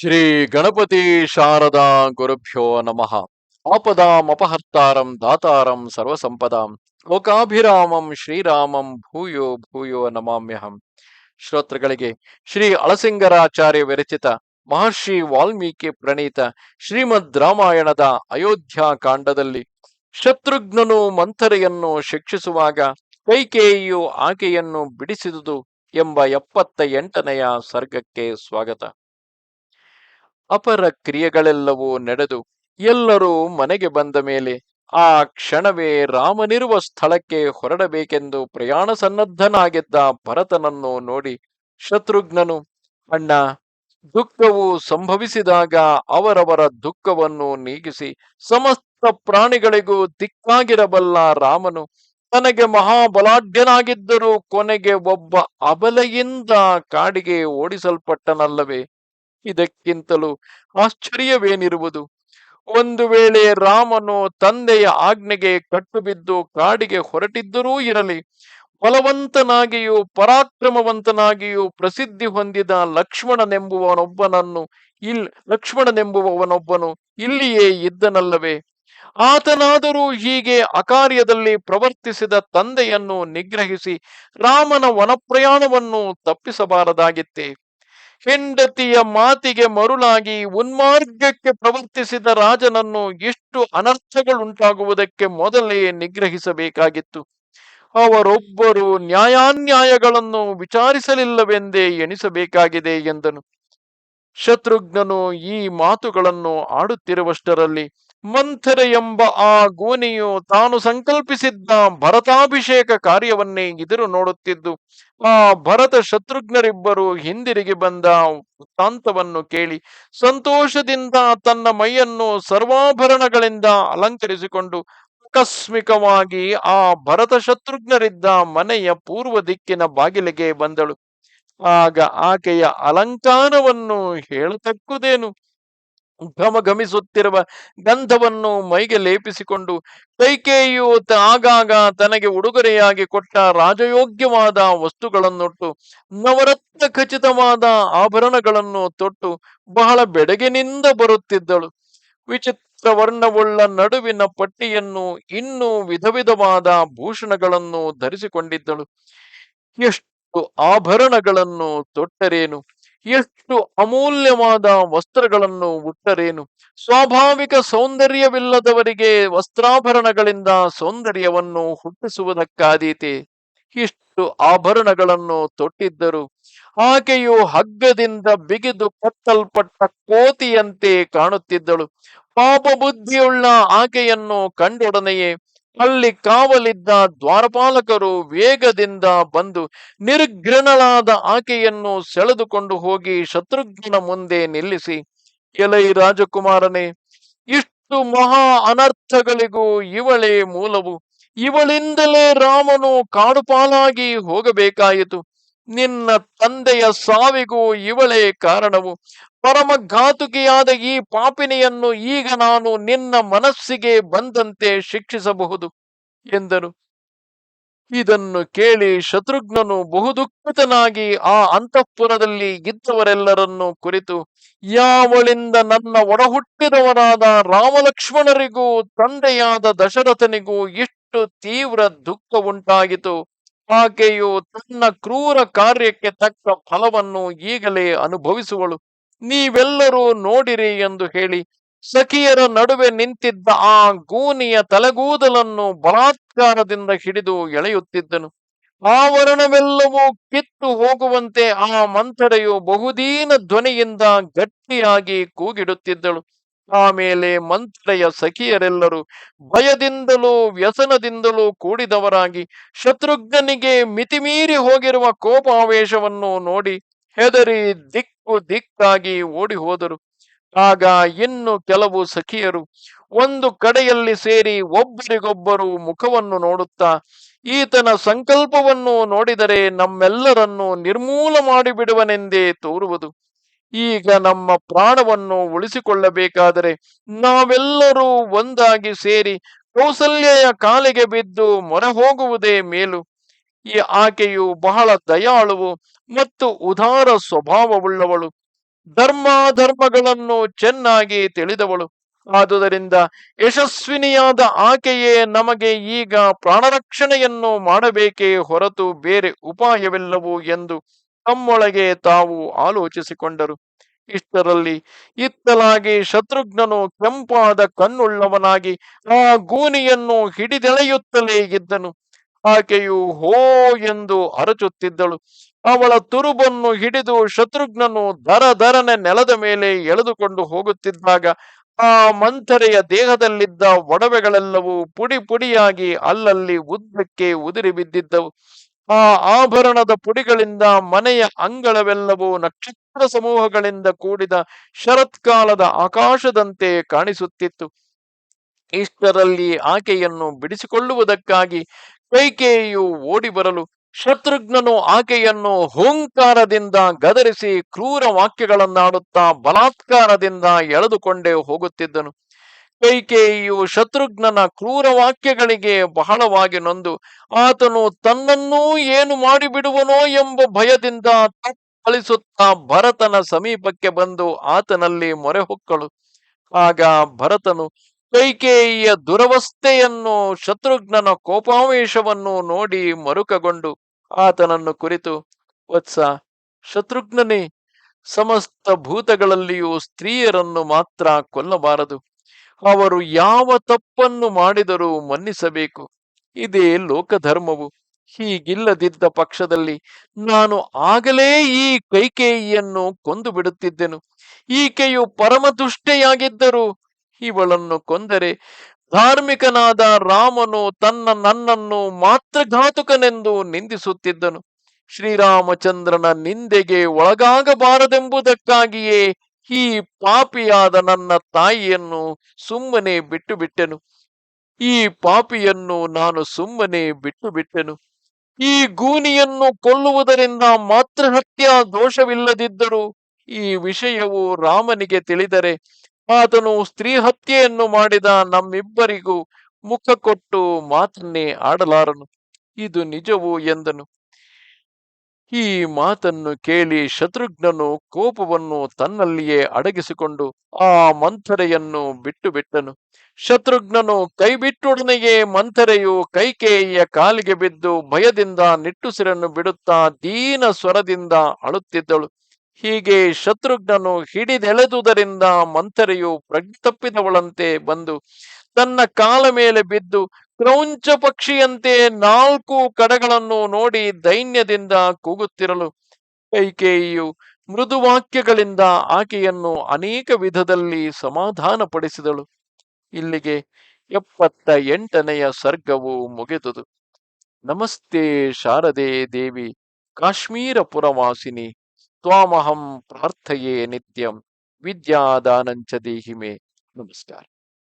ಶ್ರೀ ಗಣಪತಿ ಶಾರದಾ ಗುರುಭ್ಯೋ ನಮಃ. ಆಪದಾಮಪಹರ್ತಾರಂ ದಾತಾರಂ ಸರ್ವಸಂಪದಾಂ. ಲೋಕಾಭಿರಾಮಂ ಶ್ರೀರಾಮಂ ಭೂಯೋ ಭೂಯೋ ನಮಾಮ್ಯಹಂ. ಶ್ರೋತೃಗಳಿಗೆ ಶ್ರೀ ಅಳಸಿಂಗರಾಚಾರ್ಯ ವಿರಚಿತ ಮಹರ್ಷಿ ವಾಲ್ಮೀಕಿ ಪ್ರಣೀತ ಶ್ರೀಮದ್ ರಾಮಾಯಣದ ಅಯೋಧ್ಯ ಕಾಂಡದಲ್ಲಿ ಶತ್ರುಘ್ನನು ಮಂಥರೆಯನ್ನು ಶಿಕ್ಷಿಸುವಾಗ ಕೈಕೇಯಿಯು ಆಕೆಯನ್ನು ಬಿಡಿಸಿದುದು ಎಂಬ ಎಪ್ಪತ್ತ ಎಂಟನೆಯ ಸರ್ಗಕ್ಕೆ ಸ್ವಾಗತ. ಅಪರ ಕ್ರಿಯೆಗಳೆಲ್ಲವೂ ನಡೆದು ಎಲ್ಲರೂ ಮನೆಗೆ ಬಂದ ಮೇಲೆ ಆ ಕ್ಷಣವೇ ರಾಮನಿರುವ ಸ್ಥಳಕ್ಕೆ ಹೊರಡಬೇಕೆಂದು ಪ್ರಯಾಣ ಸನ್ನದ್ಧನಾಗಿದ್ದ ಭರತನನ್ನು ನೋಡಿ ಶತ್ರುಘ್ನನು, ಅಣ್ಣ, ದುಃಖವು ಸಂಭವಿಸಿದಾಗ ಅವರವರ ದುಃಖವನ್ನು ನೀಗಿಸಿ ಸಮಸ್ತ ಪ್ರಾಣಿಗಳಿಗೂ ದಿಕ್ಕಾಗಿರಬಲ್ಲ ರಾಮನು ತನಗೆ ಮಹಾಬಲಾಢ್ಯನಾಗಿದ್ದರೂ ಕೊನೆಗೆ ಒಬ್ಬ ಅಬಲೆಯಿಂದ ಕಾಡಿಗೆ ಓಡಿಸಲ್ಪಟ್ಟನಲ್ಲವೇ? ಇದಕ್ಕಿಂತಲೂ ಆಶ್ಚರ್ಯವೇನಿರುವುದು? ಒಂದು ವೇಳೆ ರಾಮನು ತಂದೆಯ ಆಜ್ಞೆಗೆ ಕಟ್ಟುಬಿದ್ದು ಕಾಡಿಗೆ ಹೊರಟಿದ್ದರೂ ಇರಲಿ, ಬಲವಂತನಾಗಿಯೂ ಪರಾಕ್ರಮವಂತನಾಗಿಯೂ ಪ್ರಸಿದ್ಧಿ ಹೊಂದಿದ ಲಕ್ಷ್ಮಣನೆಂಬುವನೊಬ್ಬನನ್ನು ಇಲ್, ಲಕ್ಷ್ಮಣನೆಂಬುವವನೊಬ್ಬನು ಇಲ್ಲಿಯೇ ಇದ್ದನಲ್ಲವೇ? ಆತನಾದರೂ ಹೀಗೆ ಅಕಾರ್ಯದಲ್ಲಿ ಪ್ರವರ್ತಿಸಿದ ತಂದೆಯನ್ನು ನಿಗ್ರಹಿಸಿ ರಾಮನ ವನಪ್ರಯಾಣವನ್ನು ತಪ್ಪಿಸಬಾರದಾಗಿತ್ತೆ? ಹೆಂಡತಿಯ ಮಾತಿಗೆ ಮರುಳಾಗಿ ಉನ್ಮಾರ್ಗಕ್ಕೆ ಪ್ರವರ್ತಿಸಿದ ರಾಜನನ್ನು ಎಷ್ಟು ಅನರ್ಥಗಳುಂಟಾಗುವುದಕ್ಕೆ ಮೊದಲೇ ನಿಗ್ರಹಿಸಬೇಕಾಗಿತ್ತು. ಅವರೊಬ್ಬರು ನ್ಯಾಯಾನ್ಯಾಯಗಳನ್ನು ವಿಚಾರಿಸಲಿಲ್ಲವೆಂದೇ ಎಣಿಸಬೇಕಾಗಿದೆ ಎಂದನು. ಶತ್ರುಘ್ನನು ಈ ಮಾತುಗಳನ್ನು ಆಡುತ್ತಿರುವಷ್ಟರಲ್ಲಿ ಮಂಥರೆ ಎಂಬ ಆ ಗೋನೆಯು ತಾನು ಸಂಕಲ್ಪಿಸಿದ್ದ ಭರತಾಭಿಷೇಕ ಕಾರ್ಯವನ್ನೇ ಎದುರು ನೋಡುತ್ತಿದ್ದು, ಆ ಭರತ ಶತ್ರುಘ್ನರಿಬ್ಬರು ಹಿಂದಿರುಗಿ ಬಂದ ವೃತ್ತಾಂತವನ್ನು ಕೇಳಿ ಸಂತೋಷದಿಂದ ತನ್ನ ಮೈಯನ್ನು ಸರ್ವಾಭರಣಗಳಿಂದ ಅಲಂಕರಿಸಿಕೊಂಡು ಆಕಸ್ಮಿಕವಾಗಿ ಆ ಭರತ ಶತ್ರುಘ್ನರಿದ್ದ ಮನೆಯ ಪೂರ್ವ ದಿಕ್ಕಿನ ಬಾಗಿಲಿಗೆ ಬಂದಳು. ಆಗ ಆಕೆಯ ಅಲಂಕಾರವನ್ನು ಹೇಳತಕ್ಕುದೇನು? ಘಮಘಮಿಸುತ್ತಿರುವ ಗಂಧವನ್ನು ಮೈಗೆ ಲೇಪಿಸಿಕೊಂಡು ಕೈಕೇಯಿಯು ಆಗಾಗ ತನಗೆ ಉಡುಗೊರೆಯಾಗಿ ಕೊಟ್ಟ ರಾಜಯೋಗ್ಯವಾದ ವಸ್ತುಗಳನ್ನೊಟ್ಟು, ನವರತ್ನ ಖಚಿತವಾದ ಆಭರಣಗಳನ್ನು ತೊಟ್ಟು ಬಹಳ ಬೆಡಗಿನಿಂದ ಬರುತ್ತಿದ್ದಳು. ವಿಚಿತ್ರ ವರ್ಣವುಳ್ಳ ನಡುವಿನ ಪಟ್ಟಿಯನ್ನು ಇನ್ನೂ ವಿಧ ವಿಧವಾದ ಭೂಷಣಗಳನ್ನು ಧರಿಸಿಕೊಂಡಿದ್ದಳು. ಎಷ್ಟು ಆಭರಣಗಳನ್ನು ತೊಟ್ಟರೇನು? ಎಷ್ಟು ಅಮೂಲ್ಯವಾದ ವಸ್ತ್ರಗಳನ್ನು ಉಟ್ಟರೇನು? ಸ್ವಾಭಾವಿಕ ಸೌಂದರ್ಯವಿಲ್ಲದವರಿಗೆ ವಸ್ತ್ರಾಭರಣಗಳಿಂದ ಸೌಂದರ್ಯವನ್ನು ಹುಟ್ಟಿಸುವುದಕ್ಕಾದೀತೆ. ಇಷ್ಟು ಆಭರಣಗಳನ್ನು ತೊಟ್ಟಿದ್ದರು. ಆಕೆಯು ಹಗ್ಗದಿಂದ ಬಿಗಿದು ಕತ್ತಲ್ಪಟ್ಟ ಕೋತಿಯಂತೆ ಕಾಣುತ್ತಿದ್ದಳು. ಪಾಪ ಬುದ್ಧಿಯುಳ್ಳ ಆಕೆಯನ್ನು ಕಂಡೊಡನೆಯೇ ಅಲ್ಲಿ ಕಾವಲಿದ್ದ ದ್ವಾರಪಾಲಕರು ವೇಗದಿಂದ ಬಂದು ನಿರ್ಘೃಣಳಾದ ಆಕೆಯನ್ನು ಸೆಳೆದುಕೊಂಡು ಹೋಗಿ ಶತ್ರುಘ್ನ ಮುಂದೆ ನಿಲ್ಲಿಸಿ, ಎಲೈ ರಾಜಕುಮಾರನೇ, ಇಷ್ಟು ಮಹಾ ಅನರ್ಥಗಳಿಗೂ ಇವಳೇ ಮೂಲವು. ಇವಳಿಂದಲೇ ರಾಮನು ಕಾಡುಪಾಲಾಗಿ ಹೋಗಬೇಕಾಯಿತು. ನಿನ್ನ ತಂದೆಯ ಸಾವಿಗೂ ಇವಳೇ ಕಾರಣವು. ಪರಮಘಾತುಕಿಯಾದ ಈ ಪಾಪಿನಿಯನ್ನು ಈಗ ನಾನು ನಿನ್ನ ಮನಸ್ಸಿಗೆ ಬಂದಂತೆ ಶಿಕ್ಷಿಸಬಹುದು ಎಂದನು ಇದನ್ನು ಕೇಳಿ ಶತ್ರುಘ್ನನು ಬಹುದುಃಖಿತನಾಗಿ ಆ ಅಂತಃಪುರದಲ್ಲಿ ಇದ್ದವರೆಲ್ಲರನ್ನು ಕುರಿತು, ಯಾವಳಿಂದ ನನ್ನ ಒಡಹುಟ್ಟಿದವರಾದ ರಾಮಲಕ್ಷ್ಮಣರಿಗೂ ತಂದೆಯಾದ ದಶರಥನಿಗೂ ಇಷ್ಟು ತೀವ್ರ ದುಃಖ ಉಂಟಾಗಿತು ಆಕೆಯು ತನ್ನ ಕ್ರೂರ ಕಾರ್ಯಕ್ಕೆ ತಕ್ಕ ಫಲವನ್ನು ಈಗಲೇ ಅನುಭವಿಸುವಳು. ನೀವೆಲ್ಲರೂ ನೋಡಿರಿ ಎಂದು ಹೇಳಿ ಸಖಿಯರ ನಡುವೆ ನಿಂತಿದ್ದ ಆ ಗೂನಿಯ ತಲೆಗೂದಲನ್ನು ಬಲಾತ್ಕಾರದಿಂದ ಹಿಡಿದು ಎಳೆಯುತ್ತಿದ್ದನು. ಆವರಣವೆಲ್ಲವೂ ಕಿತ್ತು ಹೋಗುವಂತೆ ಆ ಮಂಥಡೆಯು ಬಹುದೀನ ಧ್ವನಿಯಿಂದ ಗಟ್ಟಿಯಾಗಿ ಕೂಗಿಡುತ್ತಿದ್ದಳು. ಆಮೇಲೆ ಮಂತ್ರೆಯ ಸಖಿಯರೆಲ್ಲರೂ ಭಯದಿಂದಲೂ, ವ್ಯಸನದಿಂದಲೂ ಕೂಡಿದವರಾಗಿ ಶತ್ರುಘ್ನಿಗೆ ಮಿತಿಮೀರಿ ಹೋಗಿರುವ ಕೋಪಾವೇಶವನ್ನು ನೋಡಿ ಹೆದರಿ ದಿಕ್ಕು ದಿಕ್ಕಾಗಿ ಓಡಿ ಹೋದರು ಆಗ ಇನ್ನು ಕೆಲವು ಸಖಿಯರು ಒಂದು ಕಡೆಯಲ್ಲಿ ಸೇರಿ ಒಬ್ಬರಿಗೊಬ್ಬರು ಮುಖವನ್ನು ನೋಡುತ್ತಾ, ಈತನ ಸಂಕಲ್ಪವನ್ನು ನೋಡಿದರೆ ನಮ್ಮೆಲ್ಲರನ್ನು ನಿರ್ಮೂಲ ಮಾಡಿಬಿಡುವನೆಂದೇ ತೋರುವುದು. ಈಗ ನಮ್ಮ ಪ್ರಾಣವನ್ನು ಉಳಿಸಿಕೊಳ್ಳಬೇಕಾದರೆ ನಾವೆಲ್ಲರೂ ಒಂದಾಗಿ ಸೇರಿ ಕೌಸಲ್ಯ ಕಾಲಿಗೆ ಬಿದ್ದು ಮೊರೆ ಹೋಗುವುದೇ ಮೇಲು. ಈ ಆಕೆಯು ಬಹಳ ದಯಾಳುವು ಮತ್ತು ಉದಾರ ಸ್ವಭಾವವುಳ್ಳವಳು. ಧರ್ಮಾಧರ್ಮಗಳನ್ನು ಚೆನ್ನಾಗಿ ತಿಳಿದವಳು. ಆದುದರಿಂದ ಯಶಸ್ವಿನಿಯಾದ ಆಕೆಯೇ ನಮಗೆ ಈಗ ಪ್ರಾಣರಕ್ಷಣೆಯನ್ನು ಮಾಡಬೇಕೇ ಹೊರತು ಬೇರೆ ಉಪಾಯವಿಲ್ಲವು ಎಂದು ತಮ್ಮೊಳಗೆ ತಾವು ಆಲೋಚಿಸಿಕೊಂಡರು. ಇಷ್ಟರಲ್ಲಿ ಇತ್ತಲಾಗಿ ಶತ್ರುಘ್ನನು ಕೆಂಪಾದ ಕಣ್ಣುಳ್ಳವನಾಗಿ ಆ ಗೂನಿಯನ್ನು ಹಿಡಿದೆಳೆಯುತ್ತಲೇ ಇದ್ದನು. ಆಕೆಯು ಹೋ ಎಂದು ಅರಚುತ್ತಿದ್ದಳು. ಅವಳ ತುರುಬನ್ನು ಹಿಡಿದು ಶತ್ರುಘ್ನನು ದರ ದರನೆ ನೆಲದ ಮೇಲೆ ಎಳೆದುಕೊಂಡು ಹೋಗುತ್ತಿದ್ದಾಗ ಆ ಮಂಥರೆಯ ದೇಹದಲ್ಲಿದ್ದ ಒಡವೆಗಳೆಲ್ಲವೂ ಪುಡಿ ಪುಡಿಯಾಗಿ ಅಲ್ಲಲ್ಲಿ ಉದ್ದಕ್ಕೆ ಉದುರಿ ಬಿದ್ದಿದ್ದವು. ಆ ಆಭರಣದ ಪುಡಿಗಳಿಂದ ಮನೆಯ ಅಂಗಳವೆಲ್ಲವೂ ನಕ್ಷತ್ರ ಸಮೂಹಗಳಿಂದ ಕೂಡಿದ ಶರತ್ಕಾಲದ ಆಕಾಶದಂತೆ ಕಾಣಿಸುತ್ತಿತ್ತು. ಇಷ್ಟರಲ್ಲಿ ಆಕೆಯನ್ನು ಬಿಡಿಸಿಕೊಳ್ಳುವುದಕ್ಕಾಗಿ ಕೈಕೇಯಿಯು ಓಡಿ ಬರಲು ಶತ್ರುಘ್ನನು ಆಕೆಯನ್ನು ಹೂಂಕಾರದಿಂದ ಗದರಿಸಿ ಕ್ರೂರ ವಾಕ್ಯಗಳನ್ನಾಡುತ್ತಾ ಬಲಾತ್ಕಾರದಿಂದ ಎಳೆದುಕೊಂಡೇ ಹೋಗುತ್ತಿದ್ದನು. ಕೈಕೇಯಿಯು ಶತ್ರುಘ್ನನ ಕ್ರೂರ ವಾಕ್ಯಗಳಿಗೆ ಬಹಳವಾಗಿ ನೊಂದು. ಆತನು ತನ್ನನ್ನೂ ಏನು ಮಾಡಿಬಿಡುವನೋ ಎಂಬ ಭಯದಿಂದ ತಪ್ಪಳಿಸುತ್ತಾ ಭರತನ ಸಮೀಪಕ್ಕೆ ಬಂದು ಆತನಲ್ಲಿ ಮೊರೆ ಹೊಕ್ಕಳು ಆಗ ಭರತನು ಕೈಕೇಯಿಯ ದುರವಸ್ಥೆಯನ್ನು, ಶತ್ರುಘ್ನನ ಕೋಪಾವೇಶವನ್ನು ನೋಡಿ ಮರುಕಗೊಂಡು ಆತನನ್ನು ಕುರಿತು, ವತ್ಸ, ಶತ್ರುಘ್ನನೇ, ಸಮಸ್ತ ಭೂತಗಳಲ್ಲಿಯೂ ಸ್ತ್ರೀಯರನ್ನು ಮಾತ್ರ ಕೊಲ್ಲಬಾರದು. ಅವರು ಯಾವ ತಪ್ಪನ್ನು ಮಾಡಿದರೂ ಮನ್ನಿಸಬೇಕು. ಇದೇ ಲೋಕಧರ್ಮವು. ಹೀಗಿಲ್ಲದಿದ್ದ ಪಕ್ಷದಲ್ಲಿ ನಾನು ಆಗಲೇ ಈ ಕೈಕೇಯಿಯನ್ನು ಕೊಂದು ಬಿಡುತ್ತಿದ್ದೆನು. ಈಕೆಯು ಪರಮದುಷ್ಟೆಯಾಗಿದ್ದರು ಇವಳನ್ನು ಕೊಂದರೆ ಧಾರ್ಮಿಕನಾದ ರಾಮನು ತನ್ನ ನನ್ನನ್ನು ಮಾತ್ರ ಘಾತುಕನೆಂದು ನಿಂದಿಸುತ್ತಿದ್ದನು. ಶ್ರೀರಾಮಚಂದ್ರನ ನಿಂದೆಗೆ ಒಳಗಾಗಬಾರದೆಂಬುದಕ್ಕಾಗಿಯೇ ಈ ಪಾಪಿಯಾದ ನನ್ನ ತಾಯಿಯನ್ನು ಸುಮ್ಮನೆ ಬಿಟ್ಟು ಬಿಟ್ಟೆನು ಈ ಪಾಪಿಯನ್ನು ನಾನು ಸುಮ್ಮನೆ ಬಿಟ್ಟು ಬಿಟ್ಟೆನು ಈ ಗೂನಿಯನ್ನು ಕೊಲ್ಲುವುದರಿಂದ ಮಾತೃಹತ್ಯ ದೋಷವಿಲ್ಲದಿದ್ದರೂ ಈ ವಿಷಯವು ರಾಮನಿಗೆ ತಿಳಿದರೆ ಆತನು ಸ್ತ್ರೀ ಹತ್ಯೆಯನ್ನು ಮಾಡಿದ ನಮ್ಮಿಬ್ಬರಿಗೂ ಮುಖ ಕೊಟ್ಟು ಮಾತನ್ನೇ ಆಡಲಾರನು. ಇದು ನಿಜವು ಎಂದನು. ಈ ಮಾತನ್ನು ಕೇಳಿ ಶತ್ರುಘ್ನನು ಕೋಪವನ್ನು ತನ್ನಲ್ಲಿಯೇ ಅಡಗಿಸಿಕೊಂಡು ಆ ಮಂಥರೆಯನ್ನು ಬಿಟ್ಟು ಬಿಟ್ಟನು ಶತ್ರುಘ್ನನು ಕೈ ಬಿಟ್ಟೊಡನೆಯೇ ಮಂಥರೆಯು ಕೈಕೇಯಿಯ ಕಾಲಿಗೆ ಬಿದ್ದು ಭಯದಿಂದ ನಿಟ್ಟುಸಿರನ್ನು ಬಿಡುತ್ತಾ ದೀನ ಸ್ವರದಿಂದ ಅಳುತ್ತಿದ್ದಳು. ಹೀಗೆ ಶತ್ರುಘ್ನನು ಹಿಡಿದೆಳೆದುದರಿಂದ ಮಂಥರೆಯು ಪ್ರಜ್ಞೆ ತಪ್ಪಿದವಳಂತೆ ಬಂದು ತನ್ನ ಕಾಲ ಮೇಲೆ ಬಿದ್ದು ಕ್ರೌಂಚ ಪಕ್ಷಿಯಂತೆ ನಾಲ್ಕು ಕಡಗಳನ್ನು ನೋಡಿ ದೈನ್ಯದಿಂದ ಕೂಗುತ್ತಿರಲು ಕೈಕೇಯಿಯು ಮೃದುವಾಕ್ಯಗಳಿಂದ ಆಕೆಯನ್ನು ಅನೇಕ ವಿಧದಲ್ಲಿ ಸಮಾಧಾನಪಡಿಸಿದಳು. ಇಲ್ಲಿಗೆ ಎಪ್ಪತ್ತ ಎಂಟನೆಯ ಸರ್ಗವು ಮುಗಿದುದು. ನಮಸ್ತೆ ಶಾರದೆ ದೇವಿ ಕಾಶ್ಮೀರ ಪುರವಾಸಿನಿ ತ್ವಾಮಹಂ ಪ್ರಾರ್ಥಯೇ ನಿತ್ಯಂ, ವಿದ್ಯಾದಾನಂಚ ದೇಹಿಮೆ. ನಮಸ್ಕಾರ.